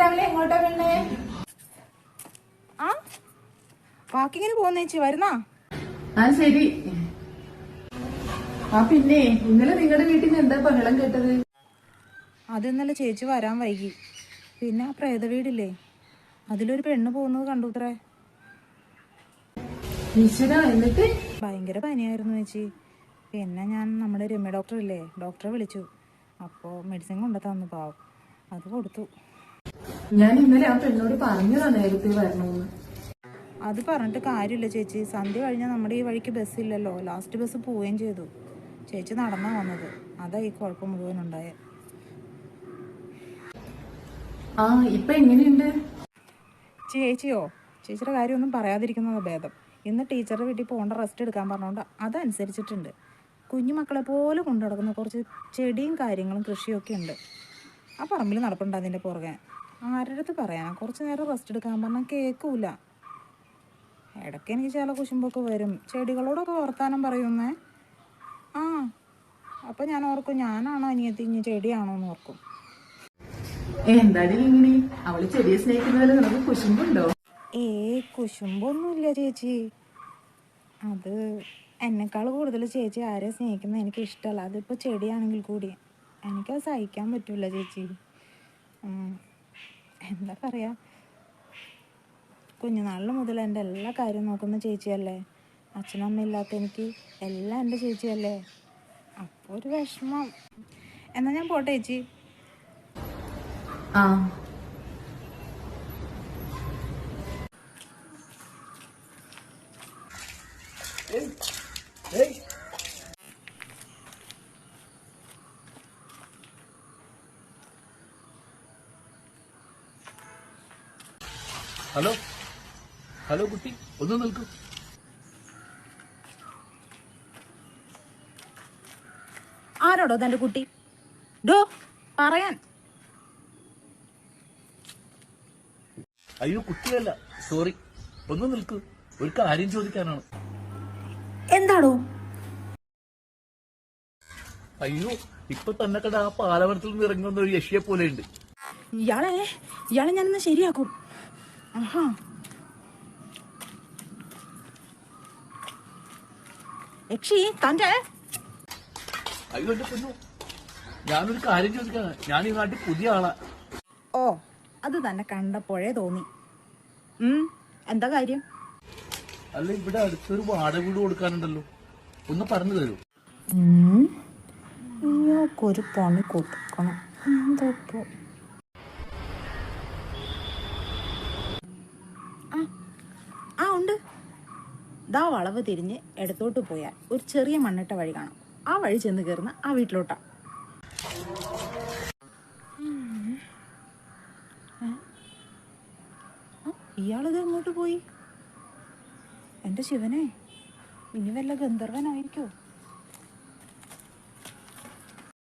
രാവിലെ എങ്ങോട്ടാ വേണ്ടേ ആ? വാക്കിങ്ങിന് പോകുന്നേച്ചി വരുന്നാ? ആ ശരി. ആ പിന്നെ ഇന്നലെ നിങ്ങളുടെ വീട്ടിൽ നിന്ന് എന്താ ബഹളം കേട്ടത്? അത് ഇന്നലെ ചേച്ചി വരാൻ വൈകി. പിന്നെ ആ പ്രേത വീടില്ലേ? അതിലൊരു പെണ്ണ് പോകുന്നത് കണ്ടുത്രേ. എന്നിട്ട്? ഭയങ്കര പനിയായിരുന്നു ചേച്ചി. പിന്നെ ഞാൻ നമ്മുടെ രമ്യ ഡോക്ടറില്ലേ ഡോക്ടറെ വിളിച്ചു. അപ്പോൾ മെഡിസിൻ കൊണ്ടു തന്നു പാവം. അത് കൊടുത്തു. ഞാൻ ഇന്നലെ ആ പെണ്ണോട് പറഞ്ഞതാ നേരത്തെ വരണമെന്ന്. അത് പറഞ്ഞിട്ട് കാര്യമില്ല ചേച്ചി. സന്ധ്യ കഴിഞ്ഞാൽ നമ്മുടെ ഈ വഴിക്ക് ബസ് ഇല്ലല്ലോ. ലാസ്റ്റ് ബസ് പോവുകയും ചെയ്തു. ചേച്ചി നടന്നാ വന്നത്. അതാ ഈ കുഴപ്പം മുഴുവൻ ഉണ്ടായത് ആ ഇപ്പൊ എങ്ങനെയുണ്ട്? ചേച്ചിയോ ചേച്ചിയുടെ കാര്യമൊന്നും പറയാതിരിക്കുന്നതാ ഭേദം. ഇന്ന് ടീച്ചറുടെ വീട്ടിൽ പോകേണ്ട റെസ്റ്റ് എടുക്കാൻ പറഞ്ഞുകൊണ്ട് അതനുസരിച്ചിട്ടുണ്ട്. കുഞ്ഞു മക്കളെ പോലെ കൊണ്ടു നടക്കുന്ന കുറച്ച് ചെടിയും കാര്യങ്ങളും കൃഷിയൊക്കെ ഉണ്ട്. ആ പറമ്പിൽ നടപ്പുണ്ട് അതിന്റെ പുറകെ. ആരുടെ പറയാനാ? കുറച്ച് നേരം റെസ്റ്റ് എടുക്കാൻ പറഞ്ഞാൽ കേൾക്കൂല ഇടയ്ക്ക് എനിക്ക് ചില കുശുമ്പൊക്കെ വരും. ചെടികളോടൊക്കെ വർത്താനം പറയുന്നേ. ആ അപ്പം ഞാൻ ഓർക്കും ഞാനാണോ അനിയത്തി ഇനി ചെടിയാണോ എന്ന് ഓർക്കും. എന്താടി ഇങ്ങനെ അവൾ ചെടിയെ സ്നേഹിക്കുന്നതിൽ നിനക്ക് കുശുമ്പുണ്ടോ? ഏ കുശുമ്പൊന്നുമില്ല ചേച്ചി. അത് എന്നെക്കാൾ കൂടുതൽ ചേച്ചി ആരെ സ്നേഹിക്കുന്നത് എനിക്ക് ഇഷ്ടമല്ല അതിപ്പോൾ ചെടിയാണെങ്കിൽ കൂടി. എനിക്കത് സഹിക്കാൻ പറ്റില്ല ചേച്ചി. എന്താ പറയാ? കുഞ്ഞുനാളിൽ മുതൽ എന്റെ എല്ലാ കാര്യവും നോക്കുന്ന ചേച്ചിയല്ലേ? അച്ഛനമ്മ ഇല്ലാത്ത എനിക്ക് എല്ലാം എന്റെ ചേച്ചിയല്ലേ? അപ്പോൾ ഒരു വിഷമം. എന്നാൽ ഞാൻ പോട്ടെ ചേച്ചി. ആ. ഹലോ? ഹലോ കുട്ടി ഒന്ന് നിൽക്കൂ. ആരോടോ തന്റെ കുട്ടി? ഡോ പറയാൻ. അയ്യോ കുട്ടിയല്ല. സോറി ഒന്ന് നിൽക്കൂ. ഒരു കാര്യം ചോദിക്കാനാണ്. എന്താണോ അയ്യോ ഇപ്പൊ തന്നെ കണ്ട ആ പാലവനത്തിൽ നിന്ന് ഇറങ്ങുന്ന ഒരു യക്ഷിയെ പോലെ ഉണ്ട്. ഇയാളെ ഇയാളെ ഞാനിന്ന് ശരിയാക്കും. ആഹാ യക്ഷി തന്റെ അയ്യോ എന്റെ പൊന്നു. ഞാനൊരു കാര്യം ചോദിക്കാണ് ഞാൻ ഈ നാട്ടിൽ പുതിയ ആളാ. ഓ അത് തന്നെ കണ്ടപ്പോഴേ തോന്നി. ഉം, എന്താ കാര്യം? അല്ല ഇവിടെ അടുത്തൊരു വാടക വീട് കൊടുക്കാനുണ്ടല്ലോ. ഒന്ന് പറഞ്ഞു തരൂ. ഒരു പണി കൊടുക്കണം. എന്താ ഇപ്പോ ആ ആ ഉണ്ട് ദാ വളവ് തിരിഞ്ഞ് ഇടത്തോട്ട് പോയാൽ ഒരു ചെറിയ മണ്ണിട്ട വഴി കാണും. ആ വഴി ചെന്ന് കയറുന്ന ആ വീട്ടിലോട്ടാ. ഇയാളിത് എങ്ങോട്ട് പോയി? എന്റെ ശിവനെ ഇനി വല്ല ഗന്ധർവനായിരിക്കോ